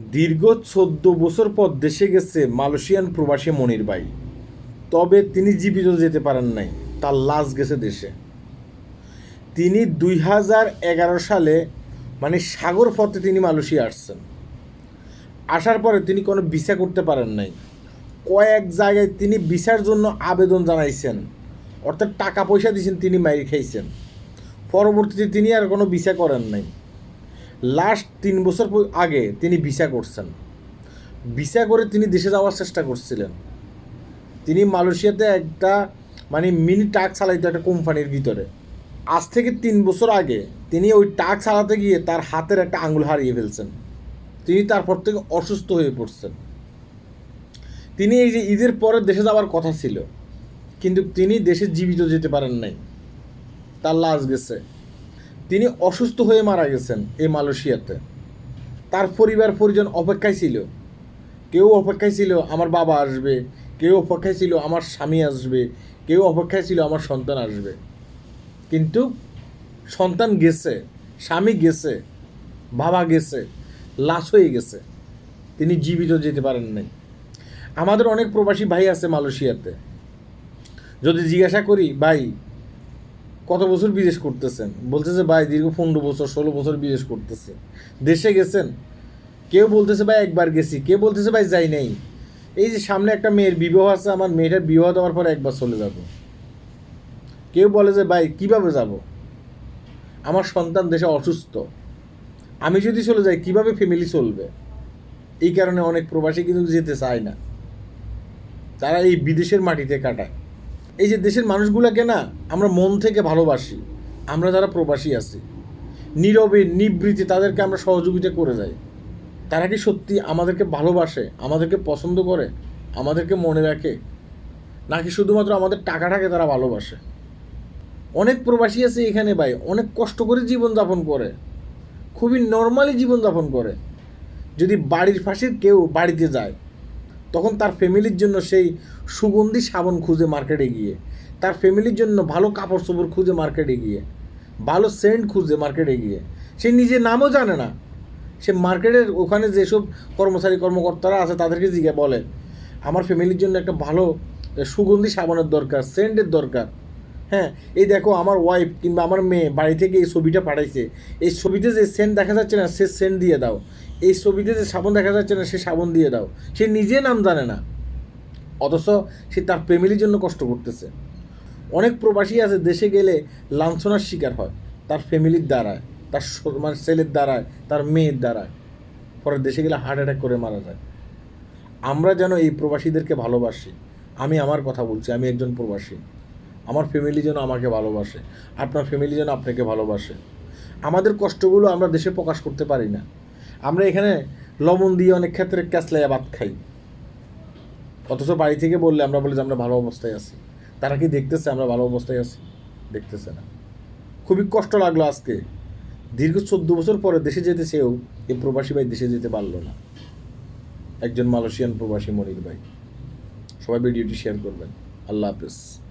দীর্ঘ চোদ্দ বছর পর দেশে গেছে মালয়েশিয়ান প্রবাসী মনির ভাই। তবে তিনি জীবিত যেতে পারেন নাই, তার লাশ গেছে দেশে। তিনি দুই হাজার এগারো সালে মানে সাগর পথে তিনি মালয়েশিয়া আসছেন। আসার পরে তিনি কোনো ভিসা করতে পারেন নাই। কয়েক জায়গায় তিনি ভিসার জন্য আবেদন জানাইছেন, অর্থাৎ টাকা পয়সা দিয়েছেন তিনি মাইর খাইছেন। পরবর্তীতে তিনি আর কোনো ভিসা করেন নাই। লাস্ট তিন বছর আগে তিনি ভিসা করছেন। ভিসা করে তিনি দেশে যাওয়ার চেষ্টা করছিলেন। তিনি মালয়েশিয়াতে একটা মানে মিনি ট্রাক চালাইতো একটা কোম্পানির ভিতরে। আজ থেকে তিন বছর আগে তিনি ওই ট্রাক চালাতে গিয়ে তার হাতের একটা আঙুল হারিয়ে ফেলছেন। তিনি তারপর থেকে অসুস্থ হয়ে পড়ছেন। তিনি এই যে ঈদের পরে দেশে যাওয়ার কথা ছিল, কিন্তু তিনি দেশে জীবিত যেতে পারেন নাই। তার লাশ গেছে। তিনি অসুস্থ হয়ে মারা গেছেন এই মালয়েশিয়াতে। তার পরিবার পরিজন অপেক্ষায় ছিল। কেউ অপেক্ষায় ছিল, আমার বাবা আসবে। কেউ অপেক্ষায় ছিল, আমার স্বামী আসবে। কেউ অপেক্ষায় ছিল, আমার সন্তান আসবে। কিন্তু সন্তান গেছে, স্বামী গেছে, বাবা গেছে, লাশ হয়ে গেছে। তিনি জীবিত যেতে পারেন নাই। আমাদের অনেক প্রবাসী ভাই আছে মালয়েশিয়াতে। যদি জিজ্ঞাসা করি, ভাই কত বছর বিদেশ করতেছেন? বলতেছে ভাই, দীর্ঘ পনেরো বছর, ষোলো বছর বিদেশ করতেছে। দেশে গেছেন? কেউ বলতেছে, ভাই, একবার গেছি। কেউ বলতেছে, ভাই, যাই নাই। এই যে সামনে একটা মেয়ের বিবাহ আছে, আমার মেয়েটার বিবাহ দেওয়ার পর একবার চলে যাব। কেউ বলে যে, ভাই, কীভাবে যাব? আমার সন্তান দেশে অসুস্থ। আমি যদি চলে যাই, কীভাবে ফ্যামিলি চলবে? এই কারণে অনেক প্রবাসী কিন্তু যেতে চায় না। তারা এই বিদেশের মাটিতে কাটায়। এই যে দেশের মানুষগুলোকে না আমরা মন থেকে ভালোবাসি, আমরা যারা প্রবাসী আছি, নীরবে নিবৃত্তি তাদেরকে আমরা সহযোগিতা করে যাই। তারা কি সত্যি আমাদেরকে ভালোবাসে, আমাদেরকে পছন্দ করে, আমাদেরকে মনে রাখে? নাকি শুধুমাত্র আমাদের টাকাটাকে তারা ভালোবাসে? অনেক প্রবাসী আছে এখানে ভাই, অনেক কষ্ট করে জীবনযাপন করে, খুবই নর্মালি জীবনযাপন করে। যদি বাড়ির পাশের কেউ বাড়িতে যায় তখন তার ফ্যামিলির জন্য সেই সুগন্ধি সাবান খুঁজে মার্কেটে গিয়ে, তার ফ্যামিলির জন্য ভালো কাপড় চোপড় খুঁজে মার্কেটে গিয়ে, ভালো সেন্ট খুঁজে মার্কেটে গিয়ে, সে নিজে নামও জানে না। সে মার্কেটের ওখানে যেসব কর্মচারী, কর্মকর্তারা আছে তাদেরকে জিজ্ঞে বলে, আমার ফ্যামিলির জন্য একটা ভালো সুগন্ধি সাবানের দরকার সেন্টের দরকার। হ্যাঁ এই দেখো আমার ওয়াইফ কিংবা আমার মেয়ে বাড়ি থেকে এই ছবিটা পাঠাইছে। এই ছবিতে যে সেন্ট দেখা যাচ্ছে না, সে সেন্ট দিয়ে দাও। এই ছবিতে যে সাবান দেখা যাচ্ছে না, সে সাবান দিয়ে দাও। সে নিজে নাম জানে না। অথচ সে তার ফ্যামিলির জন্য কষ্ট করতেছে। অনেক প্রবাসী আছে, দেশে গেলে লাঞ্ছনার শিকার হয়। তার ফ্যামিলির দ্বারায়, তার মানে ছেলের দ্বারায়, তার মেয়ের দ্বারায়। পরে দেশে গেলে হার্ট অ্যাটাক করে মারা যায়। আমরা যেন এই প্রবাসীদেরকে ভালোবাসি। আমি আমার কথা বলছি, আমি একজন প্রবাসী। আমার ফ্যামিলি যেন আমাকে ভালোবাসে, আপনার ফ্যামিলি যেন আপনাকে ভালোবাসে। আমাদের কষ্টগুলো আমরা দেশে প্রকাশ করতে পারি না। আমরা এখানে লবণ দিয়ে অনেক ক্ষেত্রে ক্যাসলাইয়া ভাত খাই। অথচ বাড়ি থেকে বললে আমরা বলি যে আমরা ভালো অবস্থায় আছি। তারা কি দেখতেছে আমরা ভালো অবস্থায় আছি? দেখতেছে না। খুবই কষ্ট লাগল আজকে। দীর্ঘ চোদ্দ বছর পরে দেশে যেতে চেয়েও এই প্রবাসী ভাই দেশে যেতে পারল না। একজন মালয়েশিয়ান প্রবাসী মনির ভাই। সবাই ভিডিওটি শেয়ার করবেন। আল্লাহ হাফেজ।